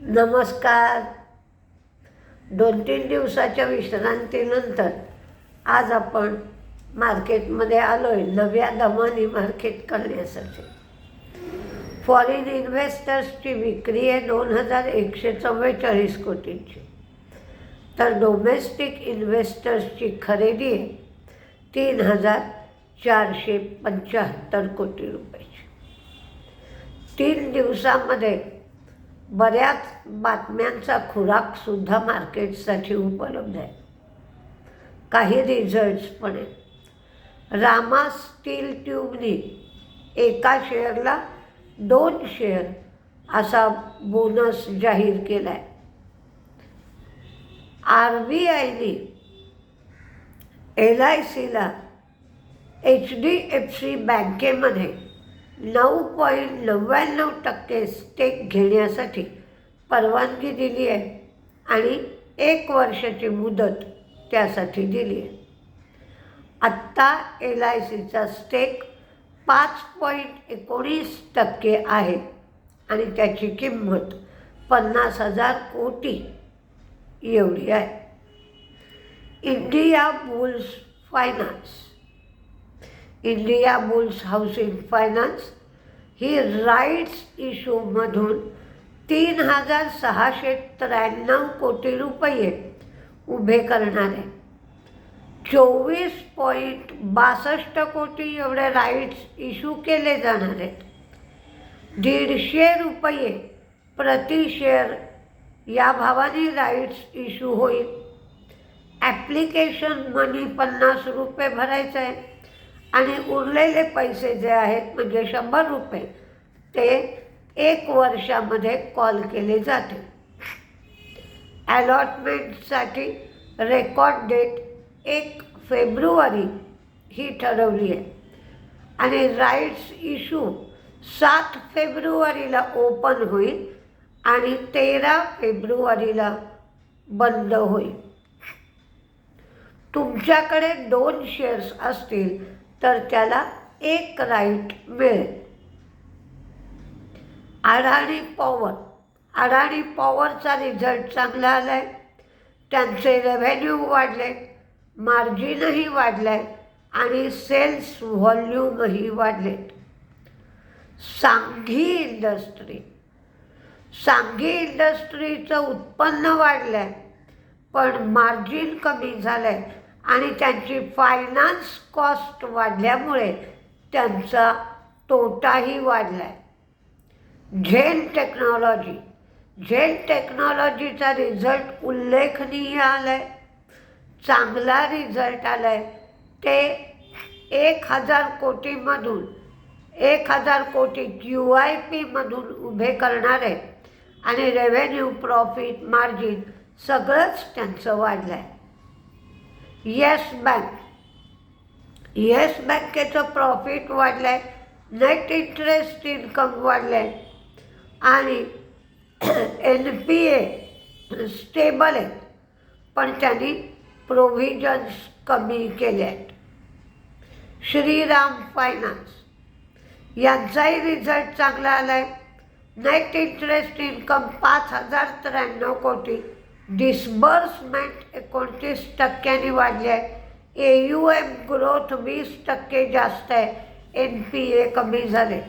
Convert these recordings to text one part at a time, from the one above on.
नमस्कार. दोन तीन दिवसाच्या विश्रांतीनंतर आज आपण मार्केटमध्ये आलो आहे नव्या दमाने मार्केट करण्यासाठी. फॉरेन इन्व्हेस्टर्सची विक्री आहे दोन हजार एकशे चव्वेचाळीस कोटींची. तर डोमेस्टिक इन्व्हेस्टर्सची खरेदी आहे तीन हजार चारशे पंच्याहत्तर कोटी रुपयाची. तीन दिवसामध्ये बऱ्याच बातम्यांचा खुराकसुद्धा मार्केटसाठी उपलब्ध आहे. काही रिझल्ट्स पण आहेत. रामा स्टील ट्यूबनी एका शेअरला दोन शेअर असा बोनस जाहीर केला आहे आर बी आयने एल आय सीला एच डी एफ सी बँकेमध्ये नऊ पॉईंट नव्याण्णव टक्के स्टेक घेण्यासाठी परवानगी दिली आहे आणि एक वर्षाची मुदत त्यासाठी दिली आहे. आत्ता एल आय सीचा स्टेक पाच पॉईंट एकोणीस टक्के आहे आणि त्याची किंमत पन्नास हजार कोटी एवढी आहे. India Bulls finance. India Bulls housing finance ही राईट्स इशूमधून तीन हजार सहाशे त्र्याण्णव कोटी रुपये उभे करणार. आहे चोवीस पॉईंट बासष्ट कोटी एवढे राईट्स इशू केले जाणार आहेत. दीडशे रुपये प्रति शेअर या भावाने राईट्स इशू होईल. ॲप्लिकेशन मनी पन्नास रुपये भरायचं आहे आणि उरलेले पैसे जे आहेत म्हणजे शंभर रुपये ते एक वर्षामध्ये कॉल केले जाते. अलॉटमेंटसाठी रेकॉर्ड डेट एक फेब्रुवारी ही ठरवली आहे. आणि राईट्स इशू सात फेब्रुवारीला ओपन होईल आणि तेरा फेब्रुवारीला बंद होईल. तुमच्याकडे दोन शेअर्स असतील तर त्याला एक राईट मिळेल अडाणी पॉवर. अडाणी पॉवरचा रिझल्ट चांगला आला आहे त्यांचे रेव्हेन्यू वाढले. मार्जिनही वाढलं. आहे आणि सेल्स व्हॉल्यूमही वाढले. सांघी इंडस्ट्री सांघी इंडस्ट्रीचं उत्पन्न वाढलं आहे पण मार्जिन कमी झालं आहे आणि त्यांची फायनान्स कॉस्ट वाढल्यामुळे त्यांचा तोटाही वाढला आहे झेन टेक्नॉलॉजी झेन टेक्नॉलॉजीचा रिझल्ट उल्लेखनीय आला आहे चांगला रिझल्ट आला आहे ते एक हजार कोटीमधून एक हजार कोटी क्यू आय पीमधून उभे करणार आहेत आणि रेव्हेन्यू प्रॉफिट मार्जिन सगळंच त्यांचं वाढलं आहे येस बँक येस बँकेचं प्रॉफिट वाढलं आहे नेट इंटरेस्ट इन्कम वाढलं आहे आणि एन पी ए स्टेबल आहेत पण त्यांनी प्रोव्हिजन्स कमी केले आहेत श्रीराम फायनान्स यांचाही रिझल्ट चांगला आला आहे नेट इंटरेस्ट इन्कम पाच हजार त्र्याण्णव कोटी. डिस्बर्समेंट एकोणतीस टक्क्यांनी वाढले आहे. ए यू एम ग्रोथ वीस टक्के जास्त आहे. एन पी ए कमी झाले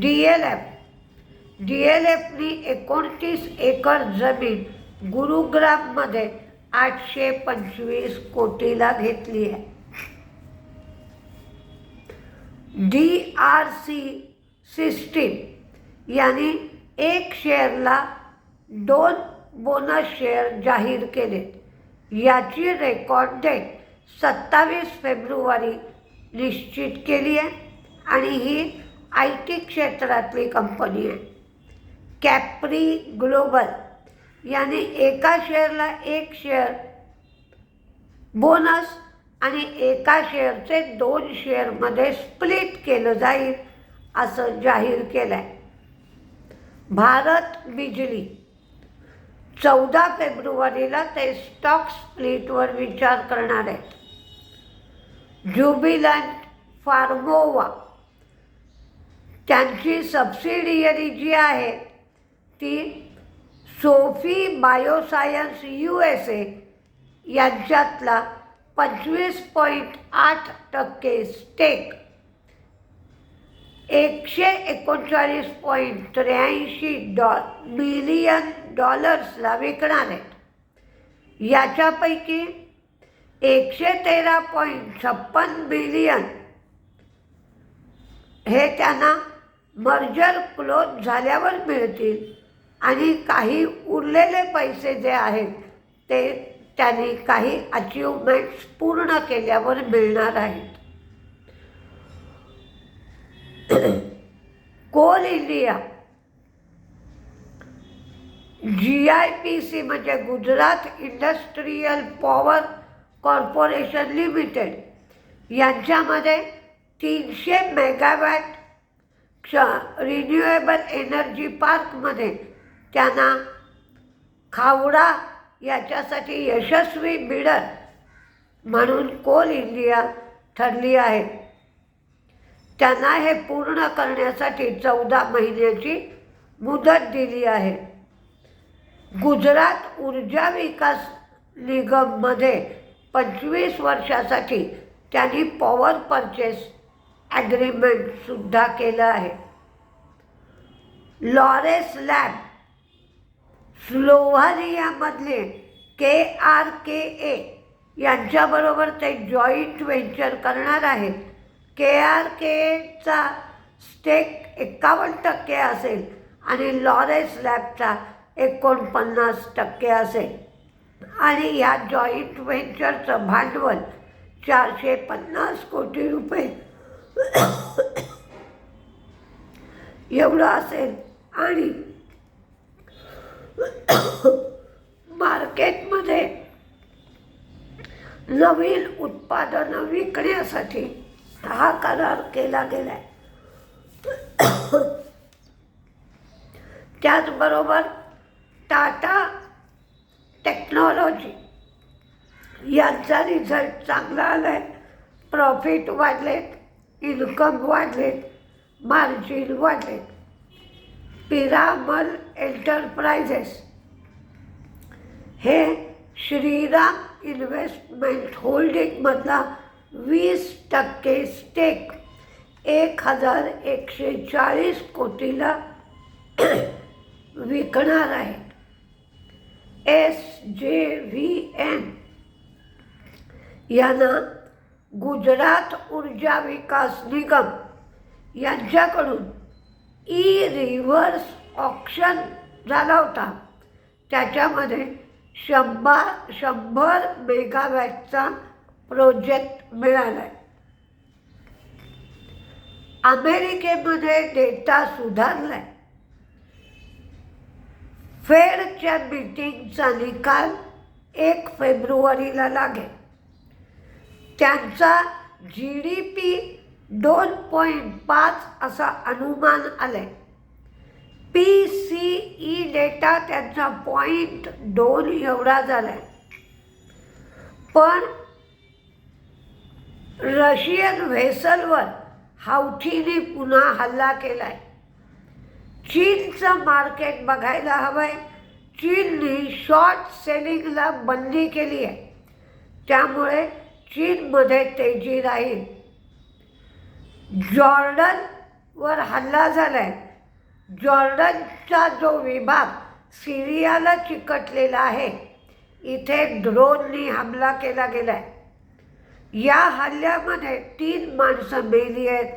D L F D L एफनी एकोणतीस एकर जमीन गुरुग्राममध्ये आठशे पंचवीस कोटीला घेतली आहे. डी आर सी सिस्टीम यांनी एक शेअरला दोन बोनस शेअर जाहीर केले. याची रेकॉर्ड डेट सत्तावीस फेब्रुवारी निश्चित केली आहे आणि ही आय टी क्षेत्रातली कंपनी आहे. कॅप्री ग्लोबल याने एका शेअरला एक शेअर बोनस आणि एका शेअरचे दोन शेअरमध्ये स्प्लिट केलं जाईल असं जाहीर केलं आहे भारत बिजली चौदा फेब्रुवारीला ते स्टॉक स्प्लिटवर विचार करणार आहेत. ज्युबिलंट फार्मोवा त्यांची सबसिडियरी जी आहे ती Sofi bioscience U S A यांच्यातला पंचवीस पॉईंट आठ टक्के स्टेक एकशे एकोणचाळीस पॉईंट त्र्याऐंशी डॉ मिलियन डॉलर्सला विकणार आहेत याच्यापैकी एकशे तेरा पॉईंट छप्पन बिलियन हे त्यांना मर्जर क्लोज झाल्यावर मिळतील आणि काही उरलेले पैसे जे आहेत ते त्यांनी काही अचिव्हमेंट्स पूर्ण केल्यावर मिळणार आहेत. Coal India. G I P C म्हणजे Gujarat industrial power corporation limited. यांच्यामध्ये तीनशे मेगावॅट क्ष रिन्युएबल एनर्जी पार्कमध्ये त्यांना खावडा याच्यासाठी यशस्वी बिडर म्हणून कोल इंडिया ठरली आहे. त्यांना हे पूर्ण करण्यासाठी चौदा महिन्याची मुदत दिली आहे. गुजरात ऊर्जा विकास निगममध्ये पंचवीस वर्षासाठी त्यांनी पॉवर परचेस ॲग्रीमेंटसुद्धा केलं आहे. लॉरेस लॅब स्लोव्हानियामधले के आर के ए यांच्याबरोबर ते जॉईंट व्हेंचर करणार आहेत. के आर केचा स्टेक एकावन्न टक्के असेल आणि लॉरेस लॅबचा एकोणपन्नास टक्के असेल. आणि या जॉईंट व्हेंचरचं भांडवल चारशे पन्नास कोटी रुपये एवढं असेल. आणि मार्केटमध्ये नवीन उत्पादनं विकण्यासाठी हा करार केला गेला आहे त्याचबरोबर टाटा टेक्नॉलॉजी यांचा रिझल्ट चांगला आला आहे प्रॉफिट वाढलेत इन्कम वाढलेत मार्जिन वाढलेत. पिरामल एंटरप्राइजेस हे श्रीराम इन्व्हेस्टमेंट होल्डिंगमधला वीस टक्के स्टेक एक हजार एकशे चाळीस कोटीला विकणार आहेत. S J V N. यांना गुजरात ऊर्जा विकास निगम यांच्याकडून ई रिव्हर्स ऑप्शन झाला होता त्याच्यामध्ये शंभर शंभर मेगावॅटचा प्रोजेक्ट मिळाला आहे अमेरिकेमध्ये डेटा सुधारला आहे फेडच्या मीटिंगचा निकाल एक फेब्रुवारीला लागेल. त्यांचा जी डी पी दोन पॉईंट पाच असा अनुमान आलाय. पी सी ई डेटा त्यांचा पॉईंट दोन एवढा झालाय. पण रशियन व्हेसलवर हावठीने पुन्हा हल्ला केलाय. चीनचं मार्केट बघायला हवंय. चीनने शॉर्ट सेलिंगला बंदी केली आहे. त्यामुळे चीनमध्ये तेजी राहील. जॉर्डनवर हल्ला झालाय. जॉर्डनचा जो विभाग सिरियाला चिकटलेला आहे इथे ड्रोननी हमला केला गेला आहे या हल्ल्यामध्ये तीन माणसं मेली आहेत.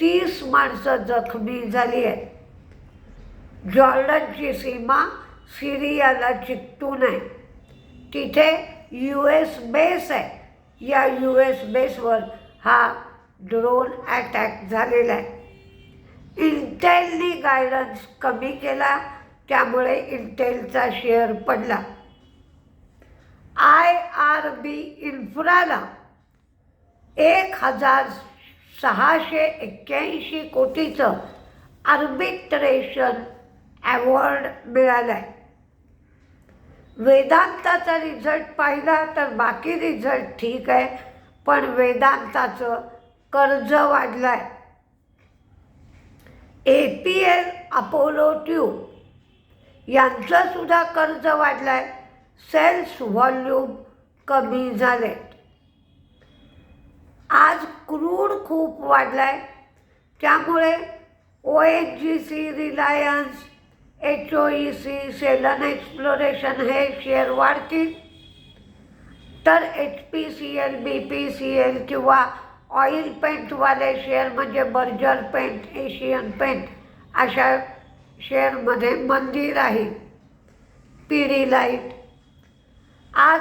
तीस माणसं जखमी झाली आहेत. जॉर्डनची सीमा सिरियाला चिकटून आहे तिथे यू एस बेस आहे. या यू एस बेसवर हा ड्रोन अटॅक झालेला आहे. इंटेलनी गायडन्स कमी केला त्यामुळे इंटेलचा शेअर पडला. आय आर बी इन्फ्राला एक हजार सहाशे एक्क्याऐंशी कोटीचं आर्बिट्रेशन ॲवॉर्ड मिळालं आहे वेदांताचा रिझल्ट पाहिला तर बाकी रिझल्ट ठीक आहे पण वेदांताचं कर्ज वाढलं आहे A P L Apollo tube यांचंसुद्धा कर्ज वाढलं आहे सेल्स व्हॉल्यूम कमी झाले आज क्रूड खूप वाढला आहे त्यामुळे O H G C Reliance H O E C Selan exploration हे शेअर वाढतील. तर H P C L B P C L किंवा ऑइल पेंटवाले शेअर म्हणजे बर्जर पेंट एशियन पेंट अशा शेअरमध्ये मंदिर आहे. पी पीडी लाइट आज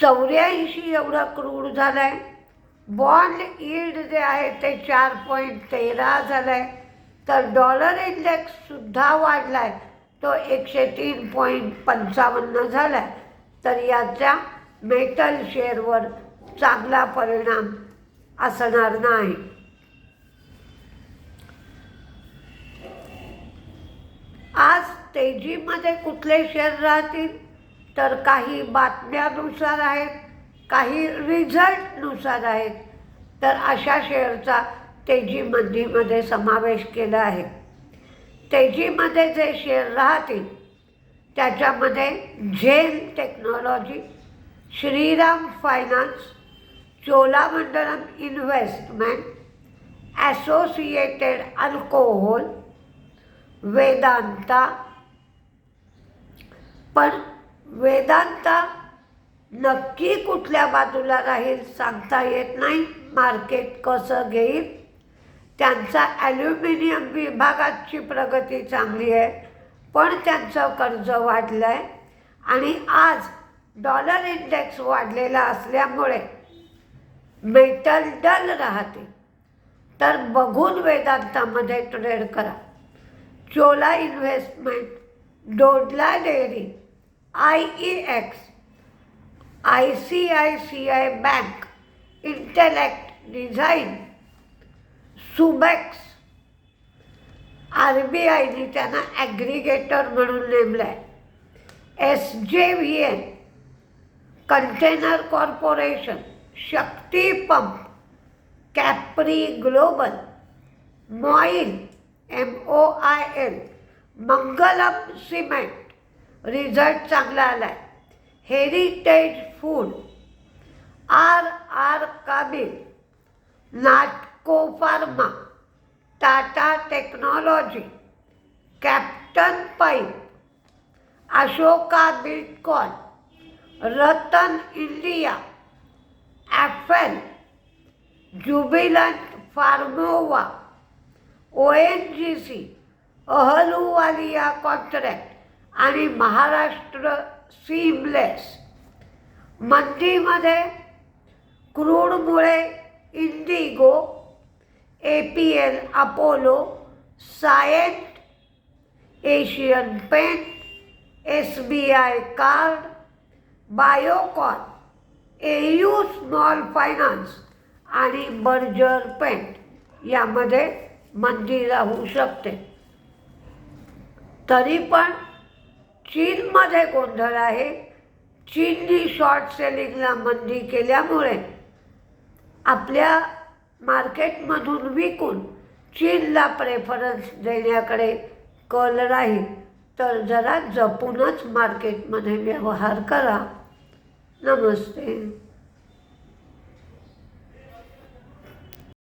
चौऱ्याऐंशी एवढा क्रूड झाला आहे बॉन्ड ईल्ड जे आहे ते चार पॉईंट तेरा झालं आहे तर डॉलर इंडेक्ससुद्धा वाढला आहे तो एकशे तीन पॉईंट पंचावन्न झाला आहे तर याचा मेटल शेअरवर चांगला परिणाम असणार नाही. आज तेजीमध्ये कुठले शेअर राहतील? तर काही बातम्यानुसार आहेत काही रिझल्टनुसार आहेत. तर अशा शेअरचा तेजी मंदीमध्ये समावेश केला आहे. तेजीमध्ये जे शेअर राहतील त्याच्यामध्ये Zen technology Shriram finance Cholamandalam investment associated alcohol Vedanta पण वेदांता नक्की कुठल्या बाजूला राहील सांगता येत नाही. मार्केट कसं घेईल? त्यांचा ॲल्युमिनियम विभागाची प्रगती चांगली आहे पण त्यांचं कर्ज वाढलं आहे आणि आज डॉलर इंडेक्स वाढलेला असल्यामुळे मेटल डल राहते. तर बघून वेदांतामध्ये ट्रेड करा. Chola investment Dodla dairy I E X I C I C I bank Intellect design Subex R B आयने त्यांना ॲग्रिगेटर म्हणून नेमलं आहे. S J V N container corporation Shakti pump Capri Global MOIL M O I L Mangalam cement result चांगला आला आहे Heritage food R R Kabel Natco pharma Tata technology Captain pipe Ashoka Buildcon Ratan India Affle Jubilant Pharmova O N G C Ahluwalia contract आणि Maharashtra seamless मंदीमध्ये क्रूडमुळे Indigo A P L Apollo Cyient Asian paint S B I card Biocon A U small finance आणि Berger paint यामध्ये मंदी राहू शकते. तरी पण चीनमध्ये गोंधळ आहे. चीननी शॉर्ट सेलिंगला मंदी केल्यामुळे आपल्या मार्केटमधून विकून चीनला प्रेफरन्स देण्याकडे कल राहील तर जरा जपूनच मार्केटमध्ये व्यवहार करा. नमस्ते.